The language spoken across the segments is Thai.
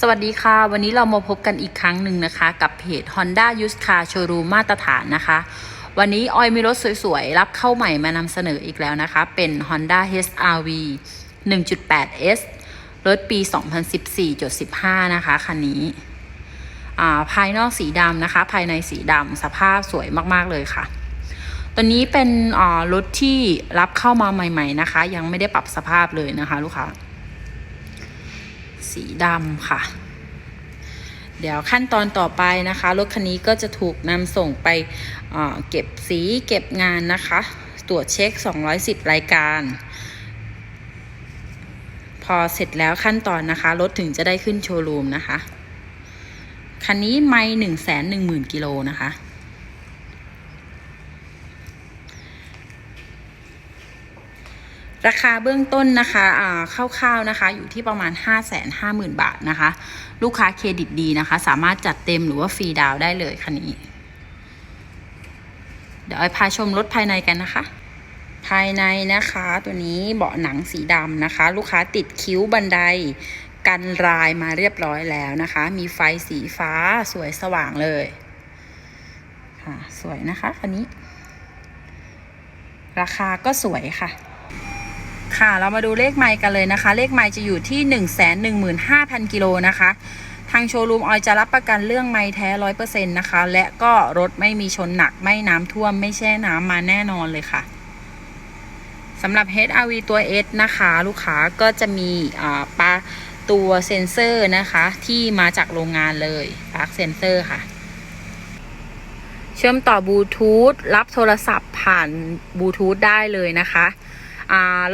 สวัสดีค่ะ วันนี้เรามาพบกันอีกครั้งหนึ่งนะคะ กับเพจ Honda Used Car Showroom มาตรฐานนะคะ วันนี้ออยมีรถสวยๆ รับเข้าใหม่มานำเสนออีกแล้วนะคะ เป็น Honda HRV 1.8S รถปี 2014.15 นะคะ คันนี้อ่าภายนอกสีดำนะคะ ภายในสีดำสภาพสวยมากๆเลยค่ะ ตัวนี้เป็นอ่ารถที่รับเข้ามาใหม่ ๆ นะคะ ยังไม่ได้ปรับสภาพเลยนะคะ ลูกค้า สีดำค่ะ เดี๋ยวขั้นตอนต่อไปนะคะ รถคันนี้ก็จะถูกนำส่งไปเเก็บสีเก็บงานนะคะ ตรวจเช็ค 210 รายการ พอเสร็จแล้วขั้นตอนนะคะ รถถึงจะได้ขึ้นโชว์รูมนะคะ คันนี้ไม่หนึ่งแสนหนึ่งหมื่นกิโลนะคะ ราคาเบื้องต้นนะคะอ่าคร่าวๆนะคะ อยู่ที่ประมาณ 5 5 0 0 0 0 บาทนะคะ ลูกค้าเครดิตดีนะคะ สามารถจัดเต็มหรือว่าฟรีดาวได้เลยคันนี้ เดี๋ยวไอพาชมรถภายในกันนะคะ ภายในนะคะ ตัวนี้เบาะหนังสีดำนะคะ ลูกค้าติดคิ้วบันไดกันรายมาเรียบร้อยแล้วนะคะ มีไฟสีฟ้าสวยสว่างเลยค่ะสวยนะคะคันนี้ ราคาก็สวยค่ะ ค่ะ เรามาดูเลขไมล์กันเลยนะคะ เลขไมล์จะอยู่ที่ 1 1 5 0 0 0 กิโลนะคะ ทางโชว์รูมออยจะรับประกันเรื่องไมล์แท้ร้อยเปอร์เซ็นต์นะคะ และก็รถไม่มีชนหนักไม่น้ำท่วมไม่แช่น้ำมาแน่นอนเลยค่ะสำหรับ HRV ตัว S นะคะ ลูกค้าก็จะมีอ่าปาตัวเซ็นเซอร์นะคะ ที่มาจากโรงงานเลยปลั๊กเซ็นเซอร์ค่ะ เชื่อมต่อบลูทูธรับโทรศัพท์ผ่านบลูทูธได้เลยนะคะ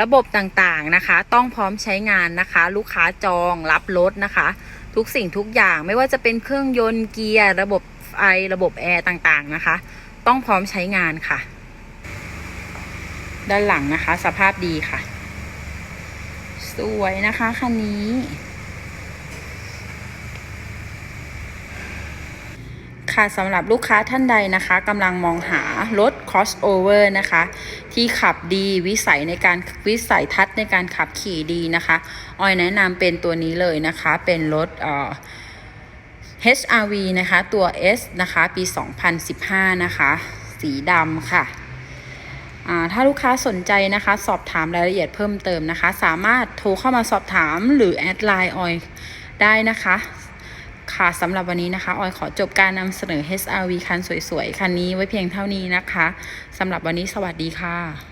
ระบบต่างๆนะคะ ต้องพร้อมใช้งานนะคะ ลูกค้าจองรับรถนะคะ ทุกสิ่งทุกอย่างไม่ว่าจะเป็นเครื่องยนต์เกียร์ระบบไฟระบบแอร์ต่างๆนะคะ ต้องพร้อมใช้งานค่ะ ด้านหลังนะคะ สภาพดีค่ะ สวยนะคะคันนี้ ค่ะสำหรับลูกค้าท่านใดนะคะกำลังมองหารถ crossover นะคะ ที่ขับดีวิสัยในการวิสัยทัศน์ในการขับขี่ดีนะคะ ออยแนะนำเป็นตัวนี้เลยนะคะ เป็นรถเอ่อ HRV นะคะ ตัว S นะคะ ปี 2015 นะคะ สีดำค่ะถ้าลูกค้าสนใจนะคะ สอบถามรายละเอียดเพิ่มเติมนะคะ สามารถโทรเข้ามาสอบถามหรือแอดไลน์ออยได้นะคะ ค่ะสำหรับวันนี้นะคะออยขอจบการนำเสนอ HRV คันสวยๆ คันนี้ไว้เพียงเท่านี้นะคะสำหรับวันนี้สวัสดีค่ะ